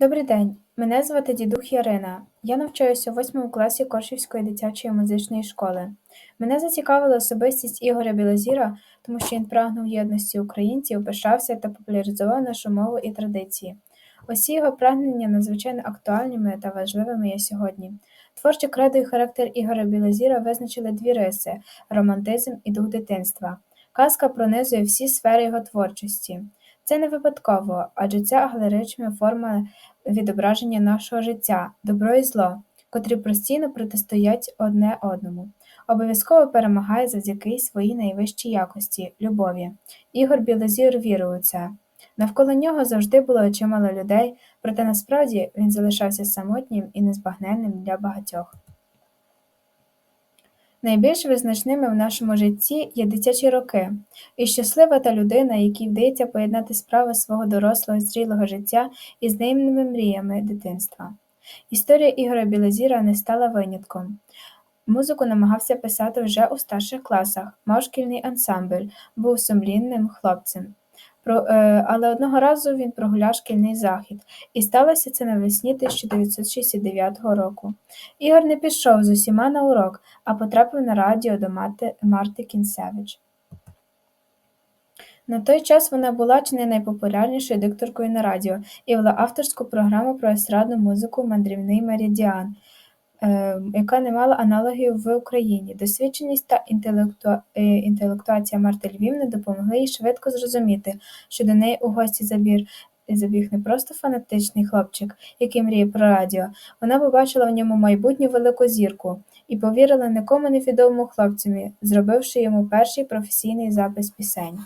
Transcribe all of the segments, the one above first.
Добрий день, мене звати дідух Ярина. Я навчаюся у восьмому класі Коршівської дитячої музичної школи. Мене зацікавила особистість Ігоря Білозіра, тому що він прагнув єдності українців, пишався та популяризував нашу мову і традиції. Усі його прагнення надзвичайно актуальними та важливими є сьогодні. Творче кредо і характер Ігоря Білозіра визначили дві риси романтизм і дух дитинства. Казка пронизує всі сфери його творчості. Це не випадково, адже ця алегорична форма відображення нашого життя, добро і зло, котрі постійно протистоять одне одному, обов'язково перемагає завдяки своїй найвищій якості любові. Ігор Білозір вірив у це. Навколо нього завжди було чимало людей, проте насправді він залишався самотнім і незбагненним для багатьох. Найбільш визначними в нашому житті є дитячі роки, і щаслива та людина, якій вдається поєднати справи свого дорослого зрілого життя із наївними мріями дитинства. Історія Ігоря Білозіра не стала винятком. Музику намагався писати вже у старших класах, мав шкільний ансамбль, був сумлінним хлопцем. Е, але одного разу він прогуляв шкільний захід, і сталося це навесні 1969 року. Ігор не пішов з усіма на урок, а потрапив на радіо до мати, Марти Кінцевич. На той час вона була чи не найпопулярнішою дикторкою на радіо і вела авторську програму про естрадну музику Мандрівний меридіан, яка не мала аналогів в Україні. Досвідченість та інтелекту... е, інтелектуація Марти Львівни допомогли їй швидко зрозуміти, що до неї у гості забір забіг не просто фанатичний хлопчик, який мріє про радіо, вона побачила в ньому майбутню велику зірку і повірила нікому невідомому хлопцеві, зробивши йому перший професійний запис пісень.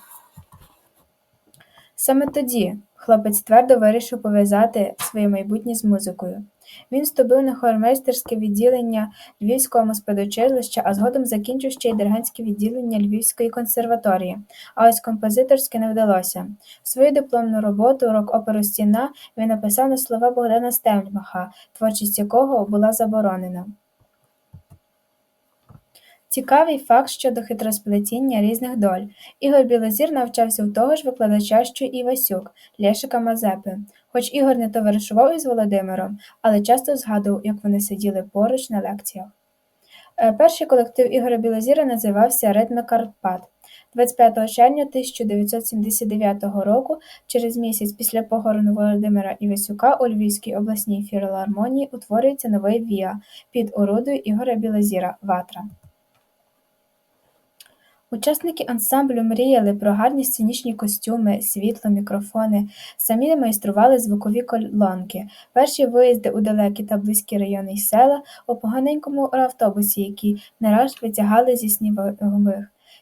Саме тоді хлопець твердо вирішив пов'язати своє майбутнє з музикою. Він вступив на хормейстерське відділення Львівського моспедучилища, а згодом закінчив ще й диригентське відділення Львівської консерваторії, а ось композиторське не вдалося. Свою дипломну роботу «Рок-оперу Стіна» він написав на слова Богдана Стельмаха, творчість якого була заборонена. Цікавий факт щодо хитросплетіння різних доль. Ігор Білозір навчався у того ж викладача, що і Васюк, Лєшика Мазепи. Хоч Ігор не товаришував із Володимиром, але часто згадував, як вони сиділи поруч на лекціях. Е, перший колектив Ігоря Білозіра називався Ритми Карпат. 25 червня 1979 року, через місяць після похорону Володимира Івасюка у Львівській обласній філармонії утворюється новий ВІА під орудою Ігоря Білозіра Ватра. Учасники ансамблю мріяли про гарні сценічні костюми, світло, мікрофони, самі майстрували звукові колонки, перші виїзди у далекі та близькі райони й села у поганенькому автобусі, який не раз витягали зі снігових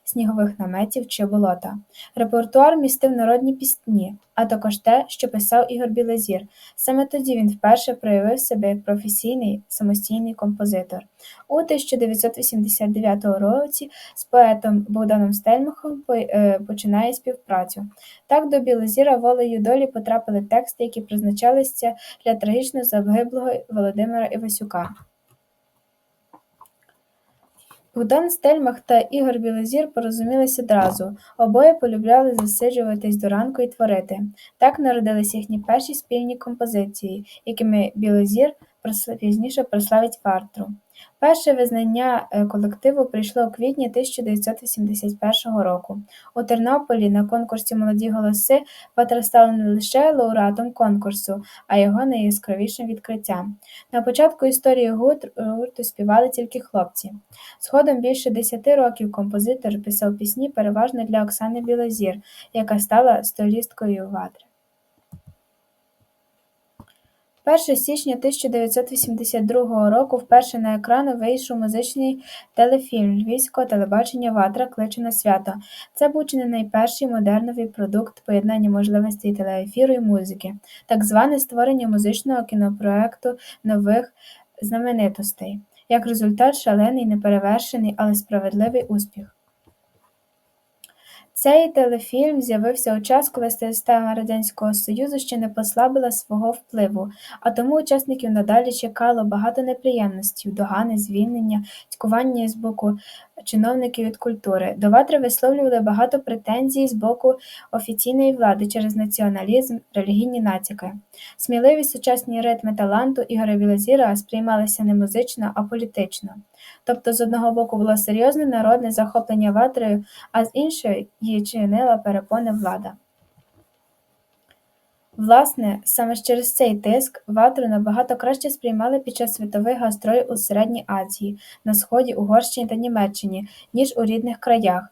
снігових наметів чи болота. Репертуар містив народні пісні, а також те, що писав Ігор Білозір. Саме тоді він вперше проявив себе як професійний самостійний композитор. У 1989 році з поетом Богданом Стельмахом е, починає співпрацю. Так до Білозіра волею долі потрапили тексти, які призначалися для трагічно загиблого Володимира Івасюка. Богдан Стельмах та Ігор Білозір порозумілись одразу, обоє полюбляли засиджуватись до ранку і творити. Так народились їхні перші спільні композиції, якими Білозір пізніше прославить Вартру. Перше визнання е, колективу прийшло у квітні 1981 року. У Тернополі на конкурсі Молоді голоси Ватра стала не лише лауреатом конкурсу, а його найяскравішим відкриттям. На початку історії гурту співали тільки хлопці. Згодом більше десяти років композитор писав пісні переважно для Оксани Білозір, яка стала столісткою Ватри. 1 січня 1982 року вперше на екрани вийшов музичний телефільм Львівського телебачення Ватра кличе на свято. Це був чи не найперший модерновий продукт поєднання можливостей телеефіру і музики, так зване створення музичного кінопроекту нових знаменитостей. Як результат, шалений, неперевершений, але справедливий успіх. Цей телефільм з'явився у час, коли система Радянського Союзу ще не послабила свого впливу, а тому учасників надалі чекало багато неприємностей, догани, звільнення, цькування з боку чиновників від культури. До Ватри висловлювали багато претензій з боку офіційної влади через націоналізм, релігійні натяки. Сміливі сучасні ритми таланту Ігоря Білозіра сприймалися не музично, а політично. Тобто, з одного боку було серйозне народне захоплення Ватрою, а з іншої її чинила перепони влада. Власне, саме через цей тиск Ватру набагато краще сприймали під час світових гастролей у Середній Азії, на Сході, Угорщині та Німеччині, ніж у рідних краях.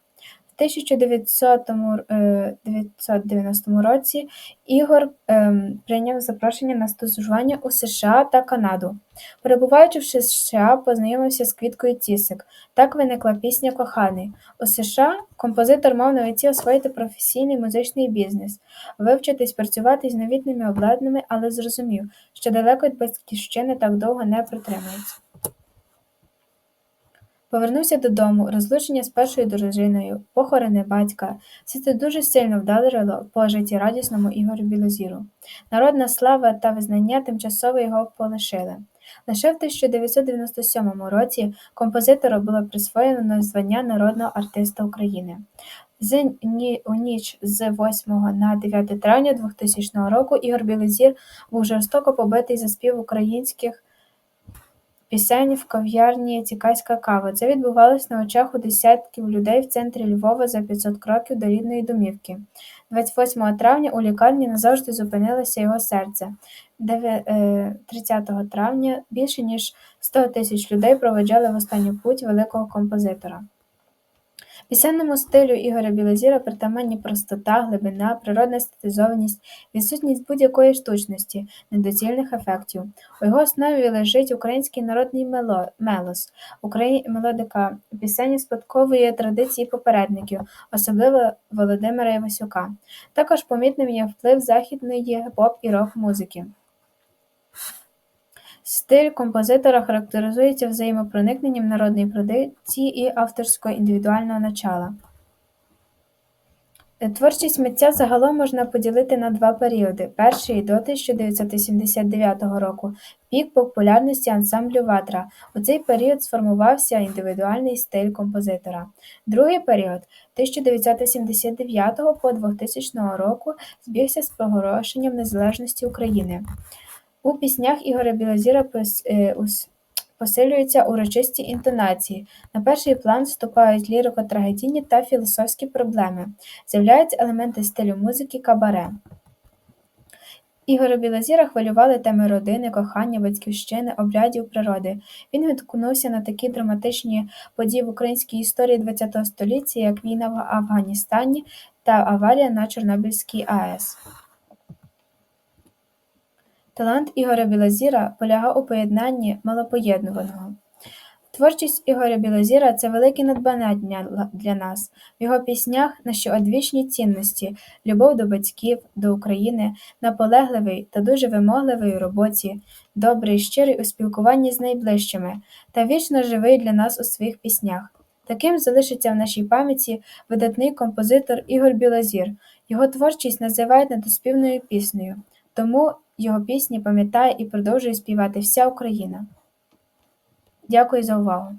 В 1990 році Ігор ем, прийняв запрошення на стажування у США та Канаду. Перебуваючи в США, познайомився з Квіткою Цісик. Так виникла пісня Коханий. У США композитор мав на меті освоїти професійний музичний бізнес, вивчитись працювати з новітніми обладнаннями, але зрозумів, що далеко від батьківщини так довго не протримається. Повернувся додому, розлучення з першою дружиною, похорони батька все це дуже сильно вдарило по життєрадісному Ігорю Білозіру. Народна слава та визнання тимчасово його полишили. Лише в 1997 році композитору було присвоєно звання народного артиста України. З ні, у ніч з 8 на 9 травня 2000 року Ігор Білозір був жорстоко побитий за спів українських пісень в кав'ярні Тікаська кава. Це відбувалось на очах у десятків людей в центрі Львова за 500 кроків до рідної домівки. 28 травня у лікарні назавжди зупинилося його серце. 30 е, травня більше ніж 100 тисяч людей проведжали в останню путь великого композитора. Пісенному стилю Ігоря Білозіра притаманні простота, глибина, природна стилізованість, відсутність будь-якої штучності, недоцільних ефектів. У його основі лежить український народний мелос, мелодика пісені спадкової традиції попередників, особливо Володимира Івасюка. Також помітним є вплив західної поп і рок музики. Стиль композитора характеризується взаємопроникненням народної традиції і авторського індивідуального начала. Творчість митця загалом можна поділити на два періоди: перший до 1979 року пік популярності ансамблю Ватра. У цей період сформувався індивідуальний стиль композитора. Другий період 1979 по 2000 року збігся з проголошенням незалежності України. У піснях Ігоря Білозіра е, посилюються урочисті інтонації, на перший план вступають лірико-трагедійні та філософські проблеми, з'являються елементи стилю музики кабаре. Ігоря Білозіра хвилювали теми родини, кохання, батьківщини, обрядів природи. Він відгукнувся на такі драматичні події в українській історії ХХ століття, як війна в Афганістані та аварія на Чорнобильській АЕС. Талант Ігоря Білозіра полягав у поєднанні малопоєднуваного. Творчість Ігоря Білозіра це велике надбання для нас, в його піснях наші одвічні цінності, любов до батьків, до України, наполегливий та дуже вимогливий у роботі, добрий, щирий у спілкуванні з найближчими та вічно живий для нас у своїх піснях. Таким залишиться в нашій пам'яті видатний композитор Ігор Білозір. Його творчість називають недоспівною піснею. Тому його пісні пам'ятає і продовжує співати вся Україна. Дякую за увагу!